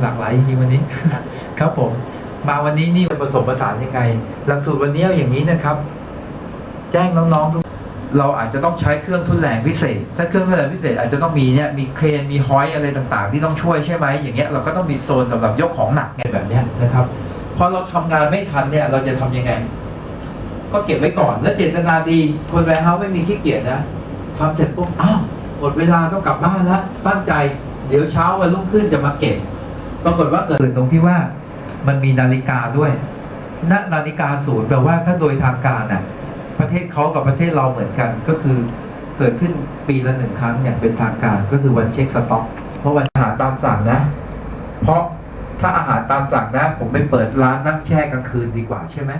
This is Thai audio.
หลากหลายจริงๆวันนี้ ครับผม มาวันนี้นี่ผสมผสานยังไง หลักสูตรวันนี้เอาอย่างนี้นะครับ แจ้งน้องๆทุกเราอาจจะต้องใช้เครื่องทุนแรงพิเศษ ถ้าเครื่องทุนแรงพิเศษอาจจะต้องมีเนี่ย มีเครน มีฮอยอะไรต่างๆ ที่ต้องช่วยใช่ไหม อย่างเงี้ยเราก็ต้องมีโซนสำหรับยกของหนักไงแบบเนี้ยนะครับ พอเราทำงานไม่ทันเนี่ย เราจะทำยังไง ก็เก็บไว้ก่อน แล้วเจตนาดี คนแวร์เฮาส์ไม่มีขี้เกียจนะทำเสร็จปุ๊บ อ้าว หมดเวลาต้องกลับบ้านแล้วตั้งใจ เดี๋ยวเช้าวันรุ่งขึ้นจะมาเก็บ ปรากฏว่าเกิดตรงที่ว่ามันมีนาฬิกาด้วยณนาฬิกาศูนย์แปลว่าถ้าโดยทางการน่ะประเทศเขากับประเทศเราเหมือนกัน ก็คือเกิดขึ้นปีละหนึ่งครั้งอย่างเป็นทางการก็คือวันเช็คสต็อก เพราะวันอาหารตามสั่งนะ เพราะถ้าอาหารตามสั่งนะ ผมไปเปิดร้านนั่งแช่กลางคืนดีกว่าใช่ไหม